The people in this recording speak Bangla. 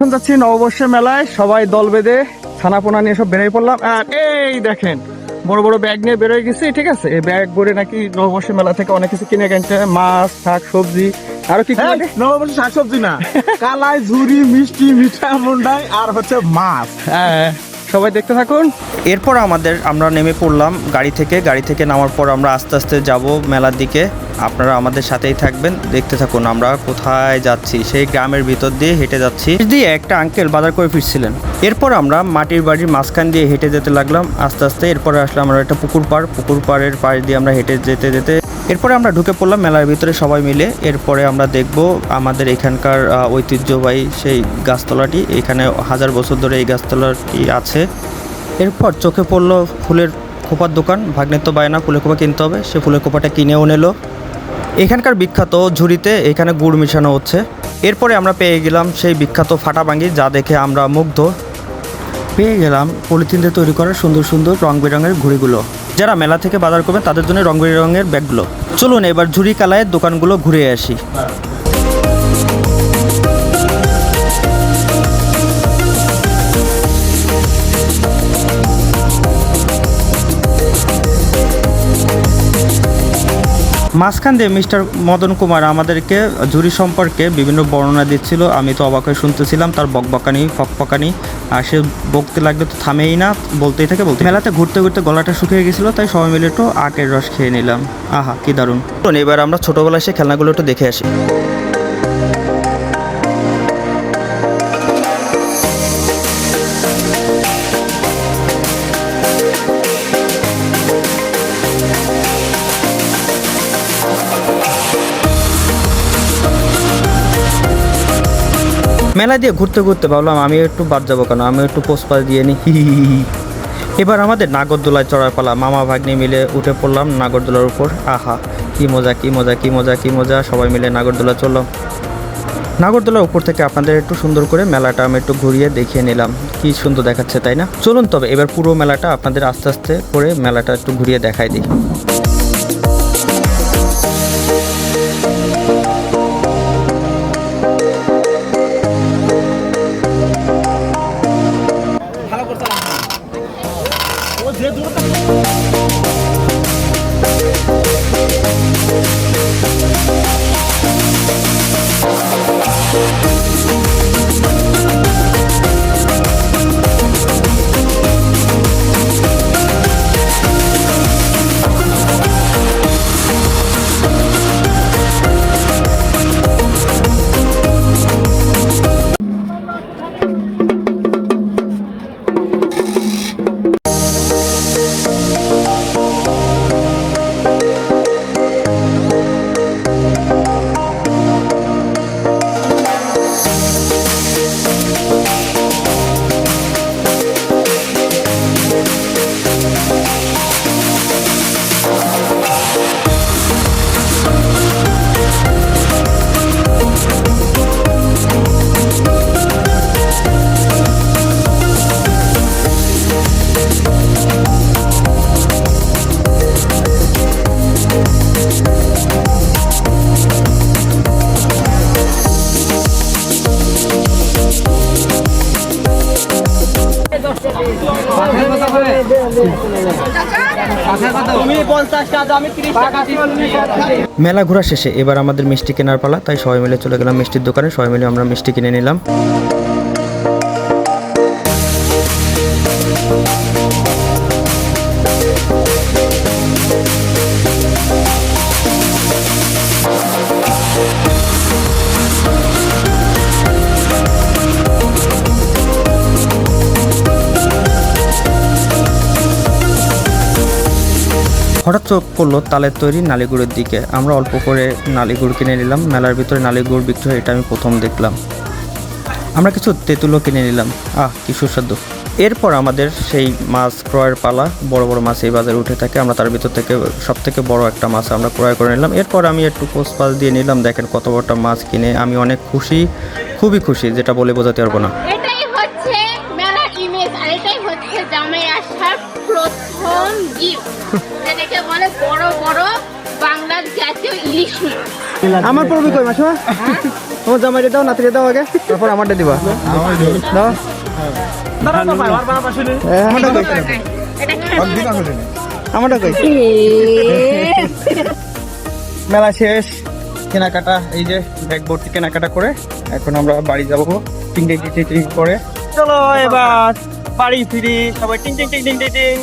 এখন যাচ্ছি নববর্ষের মেলায়। সবাই দল বেঁধে ছানাপোনা নিয়ে সব বেরিয়ে পড়লাম। আর এই দেখেন বড় বড় ব্যাগ নিয়ে বেরোয় গেছি ঠিক আছে? এই ব্যাগ ভরে নাকি নববর্ষের মেলা থেকে অনেক কিছু কিনে গেছে মাছ শাক সবজি আরও কি কি শাক সবজি না। কালাই ঝুরি মিষ্টি মিঠা মুন্ডাই আর হচ্ছে মাছ। হ্যাঁ। সবাই দেখতে থাকুন। এরপর আমাদের, আমরা নেমে পড়লাম গাড়ি থেকে। গাড়ি থেকে নামার পর আমরা আস্তে আস্তে যাব মেলার দিকে। আপনারা আমাদের সাথেই থাকবেন, দেখতে থাকুন আমরা কোথায় যাচ্ছি। সেই গ্রামের ভিতর দিয়ে হেঁটে যাচ্ছি। দিয়ে একটা আঙ্কেল বাজার করে ফিরছিলেন। এরপর আমরা মাটির বাড়ির মাঝখান দিয়ে হেঁটে যেতে লাগলাম। আস্তে আস্তে এরপরে আসলাম আমরা একটা পুকুর পাড়। পুকুর পাড়ের পাশ দিয়ে আমরা হেঁটে যেতে যেতে এরপরে আমরা ঢুকে পড়লাম মেলার ভিতরে সবাই মিলে। এরপরে আমরা দেখব আমাদের এখানকার ঐতিহ্যবাহী সেই গাছতলাটি। এখানে হাজার বছর ধরে এই গাছতলাটি আছে। এরপর চোখে পড়ল ফুলের খোপার দোকান। ভাগ্নের তো বায়না, ফুলের খোপা কিনতে হবে। সে ফুলের খোপাটা কিনেও নিলো। এখানকার বিখ্যাত ঝুড়িতে এখানে গুড় মিশানো হচ্ছে। এরপরে আমরা পেয়ে গেলাম সেই বিখ্যাত ফাটাবাঙ্গি যা দেখে আমরা মুগ্ধ। পেয়ে গেলাম পলিথিন দিয়ে তৈরি করা সুন্দর সুন্দর রং বেরঙের ঘুড়িগুলো। যারা মেলা থেকে বাজার করবে তাদের জন্য রং বেরঙের ব্যাগগুলো। চলুন, এবার ঝুড়ি কালায়ের দোকানগুলো ঘুরে আসি। মাঝখান দিয়ে মিস্টার মদন কুমার আমাদেরকে জুরি সম্পর্কে বিভিন্ন বর্ণনা দিচ্ছিল। আমি তো অবাক হয়ে শুনতেছিলাম, তার বকবকানি, ফকফকানি, আর সে বকতে লাগলে তো থামেই না, বলতেই থাকে বলতে মেলাতে ঘুরতে ঘুরতে গলাটা শুকিয়ে গেছিল, তাই সবাই মিলে একটু আখের রস খেয়ে নিলাম। আহা, কি দারুণ। এবার আমরা ছোটোবেলায় সে খেলনাগুলো একটু দেখে আসি। মেলা দিয়ে ঘুরতে ঘুরতে ভাবলাম আমি একটু বাদ যাব কেন? আমি একটু পোস্পা দিয়ে নিই এবার আমাদের নাগরদোলায় চড়ার পালা, মামা ভাগ্নি মিলে উঠে পড়লাম নাগরদোলার উপর। আহা, কি মজা কি মজা কি মজা কি মজা, সবাই মিলে নাগরদোলা চললাম নাগরদোলার উপর থেকে আপনাদের একটু সুন্দর করে মেলাটা আমি একটু ঘুরিয়ে দেখিয়ে নিলাম। কি সুন্দর দেখাচ্ছে, তাই না? চলুন তবে এবার পুরো মেলাটা আপনাদের আস্তে আস্তে করে মেলাটা একটু ঘুরিয়ে দেখাই দিই। মেলা ঘোরা শেষে এবার আমাদের মিষ্টি কেনার পালা, তাই সবাই মিলে চলে গেলাম মিষ্টির দোকানে, সবাই মিলে আমরা মিষ্টি কিনে নিলাম। হঠাৎ চোখ পড়ল তালের তৈরি নালিগুড়ের দিকে। আমরা অল্প করে নালিগুড় কিনে নিলাম। মেলার ভিতরে নালিগুড় বিক্রি হয় এটা আমি প্রথম দেখলাম। আমরা কিছু তেঁতুলও কিনে নিলাম। আহ কি সুস্বাদু। এরপর আমাদের সেই মাছ ক্রয়ের পালা বড় বড় মাছ এই বাজারে উঠে থাকে। আমরা তার ভিতর থেকে সব থেকে বড় একটা মাছ আমরা ক্রয় করে নিলাম। এরপর আমি একটু পোস্ট পাস দিয়ে নিলাম। দেখেন কত বড়টা মাছ কিনে। আমি অনেক খুশি খুবই খুশি যেটা বলে বোঝাতে পারব না। এটাই হচ্ছে মেলার ইমেজ আর এটাই হচ্ছে জামাই আসার প্রথম গিফট যেটাকে বলে বড় বড় বাংলা জাতীয় ইলিশ মাছ। আমার পড়বি কই মাসুমা তোমার জামাইটা দাও নাতিরে দাও আগে। তারপর আমারটা দিবা। দাও। আমারটা কই? মেলা শেষ কেনাকাটা এই যে ব্যাগ ভর্তি কেনাকাটা করে এখন আমরা বাড়ি যাব টিং টিং টিং করে। চলো এবার বাড়ি ফিরি সবাই টিং টিং টিং টিং টিং টিং।